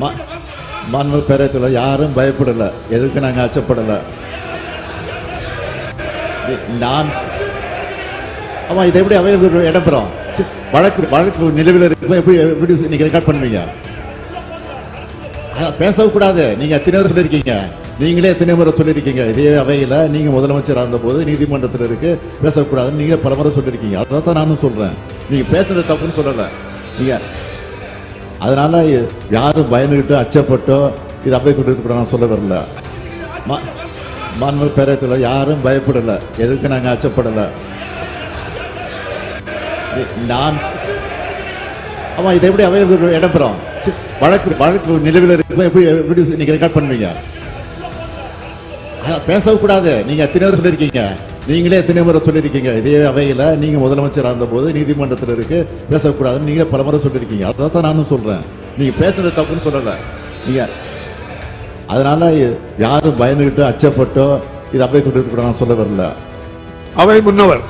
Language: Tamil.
ம- மண்மு யாரும் பயப்படல. எதுக்கு நாங்கள் அச்சப்படல? இ- நான் ஆமா இது எப்படி அவைலபிள் இடம்பெறும்? வழக்கு வழக்கு நிலவில் இருக்கும் எப்படி எப்படி நீங்க ரெக்கார்ட் பண்ணுவீங்க? அதான் பேசவும் கூடாது. நீங்க எத்தனை முறை சொல்லியிருக்கீங்க? நீங்களே எத்தனை முறை சொல்லியிருக்கீங்க? இதே அவையில் நீங்க முதலமைச்சர் இருந்தபோது நீதிமன்றத்தில் இருக்கு. பேசக்கூடாதுன்னு நீங்களே பல முறை சொல்லியிருக்கீங்க. அதான் தான் நானும் சொல்றேன். நீங்க பேசுறது தப்புன்னு சொல்லலை. நீங்கள் அதனால யாரும் பயந்துகிட்டோ அச்சப்பட்டோ இது அவை கொண்டு கூட நான் சொல்ல வரல. ம- பேரத்தில் யாரும் பயப்படல. எதுக்கு நாங்கள் அச்சப்படல. நான் ஆமாம் இதை எப்படி அவை இடம்பெறும் வழக்கு வழக்கு நிலவில் இருக்கும் எப்படி எப்படி நீங்க ரெக்கார்ட் பண்ணுவீங்க? பேசக்கூடாது பேசவும் கூடாது. நீங்க எத்தனை முறை சொல்லியிருக்கீங்க நீங்களே எத்தனை முறை சொல்லியிருக்கீங்க? இதே அவையில் நீங்கள் முதலமைச்சராக இருந்தபோது நீதிமன்றத்தில் இருக்கு. பேசக்கூடாதுன்னு நீங்களே பல முறை சொல்லியிருக்கீங்க. அதை தான் நானும் சொல்கிறேன் நீங்கள் பேசுறது தப்புன்னு சொல்லலை. நீங்கள் அதனால் யாரும் பயந்துக்கிட்டோ அச்சப்பட்டோ இது அவை கொண்டு நான் சொல்ல வரல. அவை முன்னவர்.